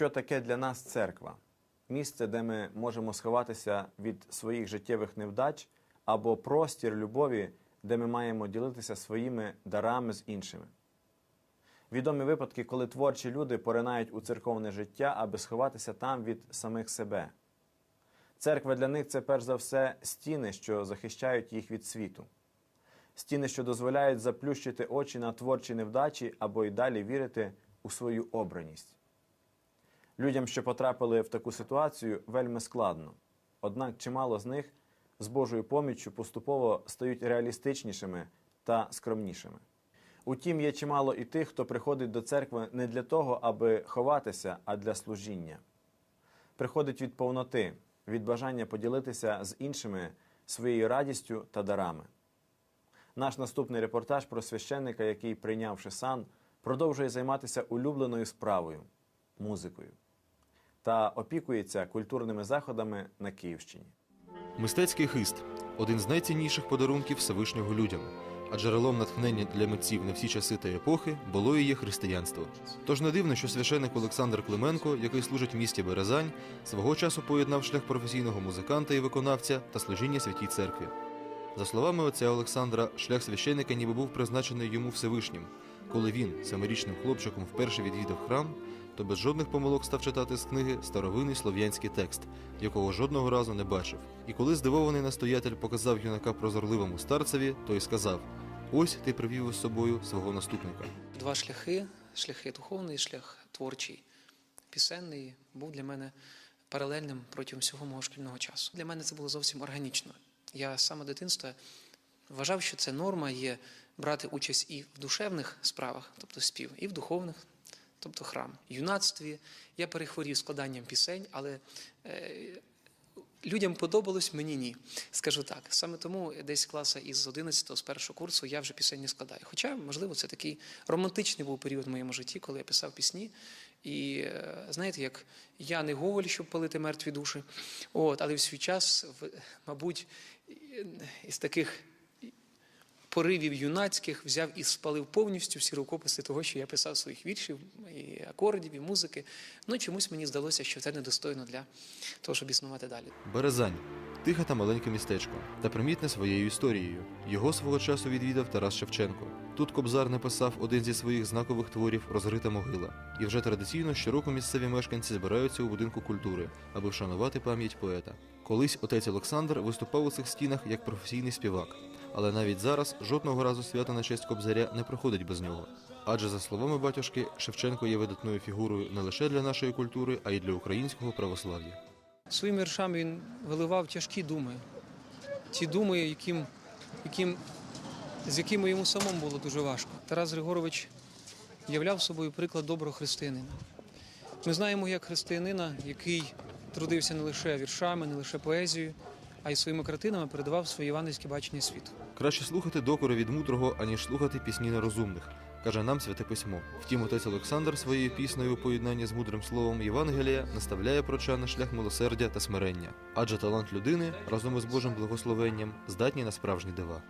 Що таке для нас церква? Місце, де ми можемо сховатися від своїх життєвих невдач, або простір любові, де ми маємо ділитися своїми дарами з іншими. Відомі випадки, коли творчі люди поринають у церковне життя, аби сховатися там від самих себе. Церква для них це перш за все стіни, що захищають їх від світу, стіни, що дозволяють заплющити очі на творчі невдачі або й далі вірити у свою обраність. Людям, що потрапили в таку ситуацію, вельми складно. Однак чимало з них з Божою поміччю поступово стають реалістичнішими та скромнішими. Утім, є чимало і тих, хто приходить до церкви не для того, аби ховатися, а для служіння. Приходить від повноти, від бажання поділитися з іншими своєю радістю та дарами. Наш наступний репортаж про священника, який, прийнявши сан, продовжує займатися улюбленою справою музикою та опікується культурними заходами на Київщині. Мистецький хист один з найцінніших подарунків Всевишнього людям, а джерелом натхнення для митців на всі часи та епохи було і є християнство. Тож не дивно, що священик Олександр Клименко, який служить в місті Березань, свого часу поєднав шлях професійного музиканта і виконавця та служіння святій церкві. За словами отця Олександра, шлях священика ніби був призначений йому Всевишнім. Коли він, семирічним хлопчиком, вперше відвідав храм, то без жодних помилок став читати з книги старовинний слов'янський текст, якого жодного разу не бачив. І коли здивований настоятель показав юнака прозорливому старцеві, той сказав: Ось ти привів із собою свого наступника. Два шляхи: шляхи духовний, шлях творчий, пісенний, був для мене паралельним протягом всього мого шкільного часу. Для мене це було зовсім органічно. Я самого дитинства вважав, що це норма є брати участь і в душевних справах, тобто спів, і в духовних, тобто храм. В юнацтві я перехворів складанням пісень, але е, Людям подобалось, мені ні. Скажу так. Саме тому десь класа із 11 з першого курсу я вже пісень не складаю. Хоча, можливо, це такий романтичний був період в моєму житті, коли я писав пісні. І е, знаєте, як я не Гоголь, щоб палити мертві душі. От, але в свій час, мабуть, із таких поривів юнацьких взяв і спалив повністю всі рукописи того, що я писав своїх віршів, і акордів, і музики. Ну чомусь мені здалося, що це недостойно для того, щоб існувати далі. Березань тихе та маленьке містечко, та примітне своєю історією. Його свого часу відвідав Тарас Шевченко. Тут Кобзар написав один зі своїх знакових творів Розгрита могила. І вже традиційно щороку місцеві мешканці збираються у будинку культури, аби вшанувати пам'ять поета. Колись отець Олександр виступав у цих стінах як професійний співак. Але навіть зараз жодного разу свято на честь Кобзаря не проходить без нього. Адже, за словами батюшки, Шевченко є видатною фігурою не лише для нашої культури, а й для українського православ'я. Своїми віршами він виливав тяжкі думи. Ті думи, яким, яким, з якими йому самому було дуже важко. Тарас Григорович являв собою приклад доброго християнина. Ми знаємо як християнина, який трудився не лише віршами, не лише поезією, а й своїми картинами передавав своє іванівське бачення світу. Краще слухати докори від мудрого, аніж слухати пісні нерозумних, каже нам святе письмо. Втім, отець Олександр своєю піснею у поєднанні з мудрим словом Євангелія наставляє проча на шлях милосердя та смирення, адже талант людини разом із Божим благословенням здатні на справжні дива.